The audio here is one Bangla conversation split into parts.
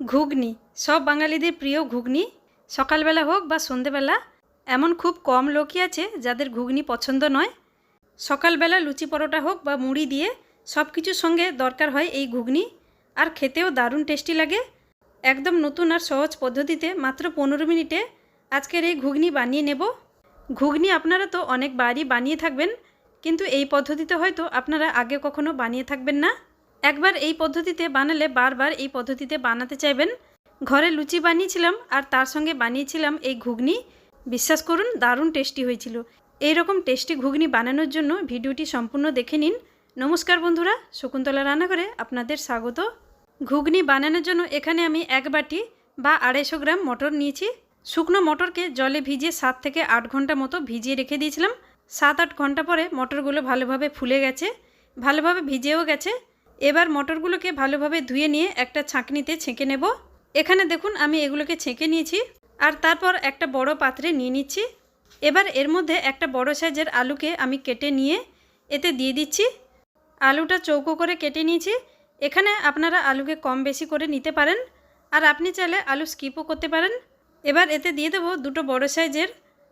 ঘুগনি। সব বাঙালিদের প্রিয় ঘুগনি। সকালবেলা হোক বা সন্ধেবেলা, এমন খুব কম লোকই আছে যাদের ঘুগনি পছন্দ নয়। সকালবেলা লুচি পরোটা হোক বা মুড়ি দিয়ে সব কিছুর সঙ্গে দরকার হয় এই ঘুগনি। আর খেতেও দারুণ টেস্টি লাগে। একদম নতুন আর সহজ পদ্ধতিতে মাত্র পনেরো মিনিটে আজকের এই ঘুগনি বানিয়ে নেব। ঘুগনি আপনারা তো অনেক বাড়ি বানিয়ে থাকবেন, কিন্তু এই পদ্ধতিতে হয়তো আপনারা আগে কখনো বানিয়ে থাকবেন না। একবার এই পদ্ধতিতে বানালে বারবার এই পদ্ধতিতে বানাতে চাইবেন। ঘরে লুচি বানিয়েছিলাম আর তার সঙ্গে বানিয়েছিলাম এই ঘুগনি। বিশ্বাস করুন, দারুণ টেস্টি হয়েছিল। এই রকম টেস্টি ঘুগনি বানানোর জন্য ভিডিওটি সম্পূর্ণ দেখে নিন। নমস্কার বন্ধুরা, শকুন্তলা রান্নাঘরে আপনাদের স্বাগত। ঘুগনি বানানোর জন্য এখানে আমি এক বাটি বা আড়াইশো গ্রাম মটর নিয়েছি। শুকনো মটরকে জলে ভিজিয়ে সাত থেকে আট ঘণ্টা মতো ভিজিয়ে রেখে দিয়েছিলাম। সাত আট ঘণ্টা পরে মটরগুলো ভালোভাবে ফুলে গেছে, ভালোভাবে ভিজেও গেছে। এবার মটরগুলোকে ভালোভাবে ধুয়ে নিয়ে একটা ছাঁকনিতে ছেঁকে নেব। এখানে দেখুন আমি এগুলোকে ছেঁকে নিয়েছি আর তারপর একটা বড় পাত্রে নিয়ে নিচ্ছি। এবার এর মধ্যে একটা বড় সাইজের আলুকে আমি কেটে নিয়ে এতে দিয়ে দিচ্ছি। আলুটা চৌকো করে কেটে নিয়েছি। এখানে আপনারা আলুকে কম বেশি করে নিতে পারেন আর আপনি চাইলে আলু স্কিপও করতে পারেন। এবার এতে দিয়ে দেবো দুটো বড় সাইজের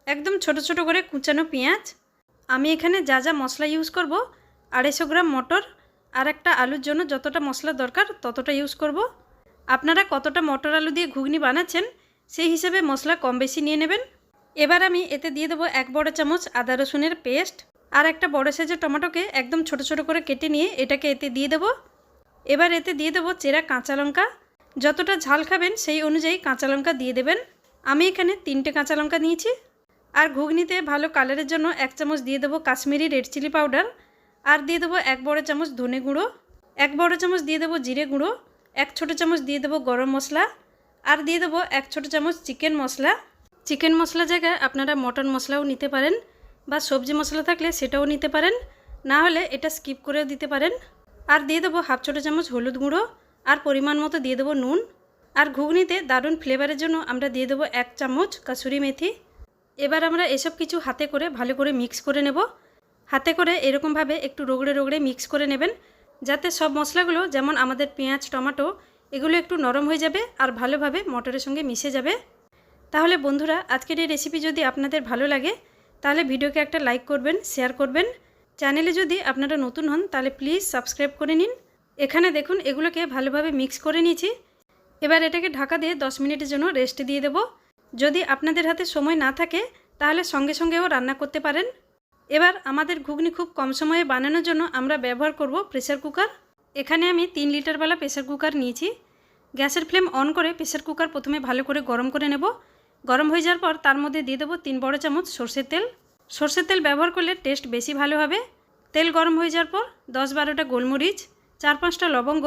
একদম ছোট ছোট করে কুচানো পেঁয়াজ। আমি এখানে যা যা মশলা ইউজ করব, আড়াইশো গ্রাম মটর আর একটা আলুর জন্য যতটা মশলা দরকার ততটা ইউজ করব। আপনারা কতটা মটর আলু দিয়ে ঘুগনি বানাচ্ছেন সেই হিসেবে মশলা কম বেশি নিয়ে নেবেন। এবার আমি এতে দিয়ে দেবো এক বড় চামচ আদা রসুনের পেস্ট আর একটা বড় সাইজের টমেটোকে একদম ছোট ছোট করে কেটে নিয়ে এটাকে এতে দিয়ে দেবো। এবার এতে দিয়ে দেবো চেরা কাঁচা লঙ্কা। যতটা ঝাল খাবেন সেই অনুযায়ী কাঁচা লঙ্কা দিয়ে দেবেন। আমি এখানে তিনটে কাঁচা লঙ্কা নিয়েছি। আর ঘুগনিতে ভালো কালারের জন্য এক চামচ দিয়ে দেবো কাশ্মীরি রেড চিলি পাউডার আর দিয়ে দেবো এক বড় চামচ ধনে গুঁড়ো, এক বড় চামচ দিয়ে দেবো জিরে গুঁড়ো, এক ছোটো চামচ দিয়ে দেবো গরম মশলা, আর দিয়ে দেবো এক ছোটো চামচ চিকেন মশলা। চিকেন মশলা জায়গায় আপনারা মটন মশলাও নিতে পারেন বা সবজি মশলা থাকলে সেটাও নিতে পারেন, না হলে এটা স্কিপ করেও দিতে পারেন। আর দিয়ে দেবো হাফ ছোটো চামচ হলুদ গুঁড়ো, আর পরিমাণ মতো দিয়ে দেবো নুন। আর ঘুগনিতে দারুণ ফ্লেভারের জন্য আমরা দিয়ে দেবো এক চামচ কাসুরি মেথি। এবার আমরা এসব কিছু হাতে করে ভালো করে মিক্স করে নেব। হাতে করে এরকমভাবে একটু রগড়ে রগড়ে মিক্স করে নেবেন, যাতে সব মশলাগুলো যেমন আমাদের পেঁয়াজ, টমেটো, এগুলো একটু নরম হয়ে যাবে আর ভালোভাবে মটরের সঙ্গে মিশে যাবে। তাহলে বন্ধুরা, আজকের এই রেসিপি যদি আপনাদের ভালো লাগে, তাহলে ভিডিওকে একটা লাইক করবেন শেয়ার করবেন। চ্যানেলে যদি আপনারা নতুন হন, তাহলে প্লিজ সাবস্ক্রাইব করে নিন। এখানে দেখুন, এগুলোকে ভালোভাবে মিক্স করে নিয়েছি। এবার এটাকে ঢাকা দিয়ে দশ মিনিটের জন্য রেস্ট দিয়ে দেব। যদি আপনাদের হাতে সময় না থাকে, তাহলে সঙ্গে সঙ্গেও রান্না করতে পারেন। এবার আমাদের ঘুগনি খুব কম সময়ে বানানোর জন্য আমরা ব্যবহার করব প্রেসার কুকার। এখানে আমি তিন লিটারওয়ালা প্রেসার কুকার নিয়েছি। গ্যাসের ফ্লেম অন করে প্রেসার কুকার প্রথমে ভালো করে গরম করে নেব। গরম হয়ে যাওয়ার পর তার মধ্যে দিয়ে দেবো তিন বড় চামচ সর্ষের তেল। সর্ষের তেল ব্যবহার করলে টেস্ট বেশি ভালো হবে। তেল গরম হয়ে যাওয়ার পর দশ বারোটা গোলমরিচ, চার পাঁচটা লবঙ্গ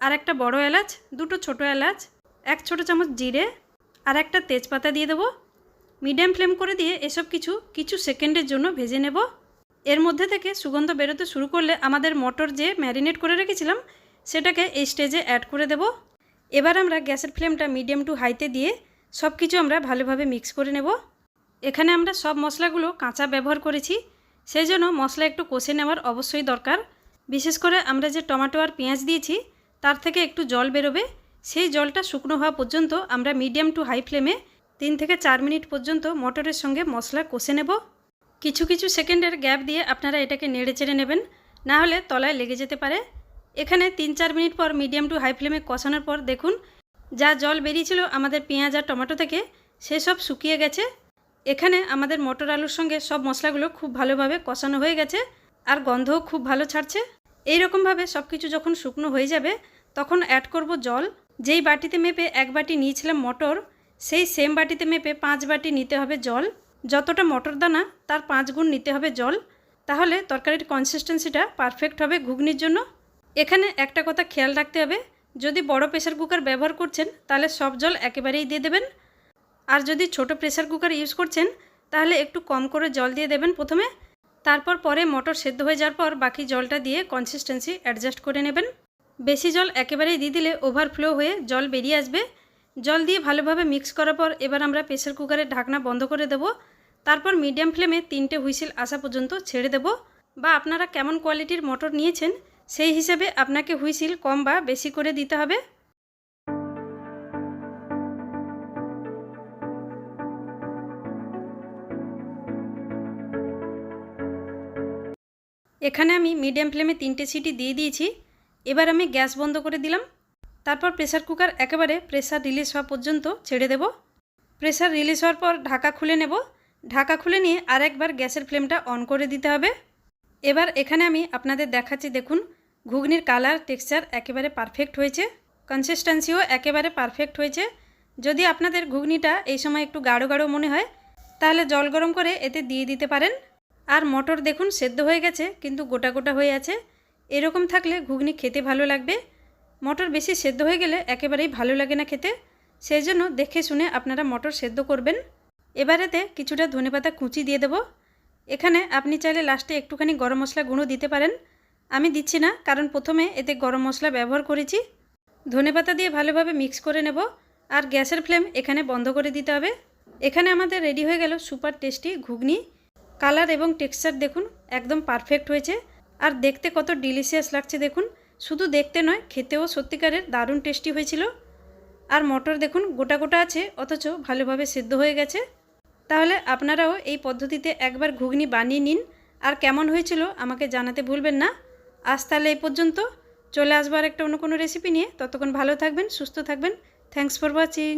আর একটা বড় এলাচ, দুটো ছোটো এলাচ, এক ছোট চামচ জিরে আর একটা তেজপাতা দিয়ে দেবো। মিডিয়াম ফ্লেম করে দিয়ে এসব কিছু কিছু সেকেন্ডের জন্য ভেজে নেব। এর মধ্যে থেকে সুগন্ধ বেরোতে শুরু করলে আমাদের মটর যে ম্যারিনেট করে রেখেছিলাম, সেটাকে এই স্টেজে অ্যাড করে দেব। এবার আমরা গ্যাসের ফ্লেমটা মিডিয়াম টু হাইতে দিয়ে সব কিছু আমরা ভালোভাবে মিক্স করে নেব। এখানে আমরা সব মশলাগুলো কাঁচা ব্যবহার করেছি, সেই জন্য মশলা একটু কষে নেওয়ার অবশ্যই দরকার। বিশেষ করে আমরা যে টমেটো আর পেঁয়াজ দিয়েছি, তার থেকে একটু জল বেরোবে। সেই জলটা শুকনো হওয়া পর্যন্ত আমরা মিডিয়াম টু হাই ফ্লেমে তিন থেকে চার মিনিট পর্যন্ত মটরের সঙ্গে মশলা কষে নেব। কিছু কিছু সেকেন্ডের গ্যাপ দিয়ে আপনারা এটাকে নেড়ে চেড়ে নেবেন। না হলে তলায় লেগে যেতে পারে। এখানে তিন চার মিনিট পর মিডিয়াম টু হাই ফ্লেমে কষানোর পর দেখুন, যা জল বেরিয়েছিল আমাদের পেঁয়াজ আর টমেটো থেকে সেসব শুকিয়ে গেছে। এখানে আমাদের মটর আলুর সঙ্গে সব মশলাগুলো খুব ভালোভাবে কষানো হয়ে গেছে আর গন্ধও খুব ভালো ছাড়ছে। এই রকমভাবে সব কিছু যখন শুকনো হয়ে যাবে, তখন অ্যাড করব জল। যেই বাটিতে মেপে এক বাটি নিয়েছিলাম মটর সেই সেম বাটিতে মেপে পাঁচ বাটি নিতে হবে জল। যতটা মটর দানা, তার পাঁচ গুণ নিতে হবে জল। তাহলে তরকারির কনসিস্টেন্সিটা পারফেক্ট হবে ঘুগনির জন্য। এখানে একটা কথা খেয়াল রাখতে হবে, যদি বড় প্রেসার কুকার ব্যবহার করছেন, তাহলে সব জল একেবারেই দিয়ে দেবেন। আর যদি ছোট প্রেসার কুকার ইউজ করছেন, তাহলে একটু কম করে জল দিয়ে দেবেন প্রথমে। তারপর পরে মটর সেদ্ধ হয়ে যাওয়ার পর বাকি জলটা দিয়ে কনসিস্টেন্সি অ্যাডজাস্ট করে নেবেন। বেশি জল একেবারেই দিয়ে দিলে ওভারফ্লো হয়ে জল বেরিয়ে আসবে। জল দিয়ে ভালোভাবে মিক্স করার পর এবার আমরা প্রেসার কুকারের ঢাকনা বন্ধ করে দেব। তারপর মিডিয়াম ফ্লেমে তিনটে হুইসেল আসা পর্যন্ত ছেড়ে দেব বা আপনারা কেমন কোয়ালিটির মটর নিয়েছেন সেই হিসেবে আপনাকে হুইসিল কম বা বেশি করে দিতে হবে। এখানে আমি মিডিয়াম ফ্লেমে তিনটে সিটি দিয়ে দিয়েছি। এবার আমি গ্যাস বন্ধ করে দিলাম। তারপর প্রেসার কুকার একেবারে প্রেসার রিলিজ হওয়া পর্যন্ত ছেড়ে দেব। প্রেসার রিলিজ হওয়ার পর ঢাকা খুলে নেব। ঢাকা খুলে নিয়ে আরেকবার গ্যাসের ফ্লেমটা অন করে দিতে হবে। এবার এখানে আমি আপনাদের দেখাচ্ছি, দেখুন, ঘুগনির কালার, টেক্সচার একেবারে পারফেক্ট হয়েছে। কনসিস্টেন্সিও একেবারে পারফেক্ট হয়েছে। যদি আপনাদের ঘুগনিটা এই সময় একটু গাঢ় গাঢ় মনে হয়, তাহলে জল গরম করে এতে দিয়ে দিতে পারেন। আর মটর, দেখুন, সেদ্ধ হয়ে গেছে, কিন্তু গোটা গোটা হয়ে আছে। এরকম থাকলে ঘুগনি খেতে ভালো লাগবে। মটর বেশি সেদ্ধ হয়ে গেলে একেবারেই ভালো লাগে না খেতে। সেই জন্য দেখে শুনে আপনারা মটর সেদ্ধ করবেন। এবারেতে কিছুটা ধনেপাতা কুচি দিয়ে দেবো। এখানে আপনি চাইলে লাস্টে একটুখানি গরম মশলা গুঁড়ো দিতে পারেন। আমি দিচ্ছি না, কারণ প্রথমে এতে গরম মশলা ব্যবহার করেছি। ধনেপাতা দিয়ে ভালোভাবে মিক্স করে নেব। আর গ্যাসের ফ্লেম এখানে বন্ধ করে দিতে হবে। এখানে আমাদের রেডি হয়ে গেল সুপার টেস্টি ঘুগনি। কালার এবং টেক্সচার দেখুন, একদম পারফেক্ট হয়েছে। আর দেখতে কত ডিলিশিয়াস লাগছে দেখুন। শুধু দেখতে নয়, খেতেও সত্যিকারের দারুণ টেস্টি হয়েছিল। আর মটর দেখুন, গোটা গোটা আছে, অথচ ভালোভাবে সেদ্ধ হয়ে গেছে। তাহলে আপনারাও এই পদ্ধতিতে একবার ঘুগনি বানিয়ে নিন, আর কেমন হয়েছিল আমাকে জানাতে ভুলবেন না। আজ তাহলে এই পর্যন্ত। চলে আসবার একটা অন্য কোনো রেসিপি নিয়ে। ততক্ষণ ভালো থাকবেন, সুস্থ থাকবেন। Thanks for watching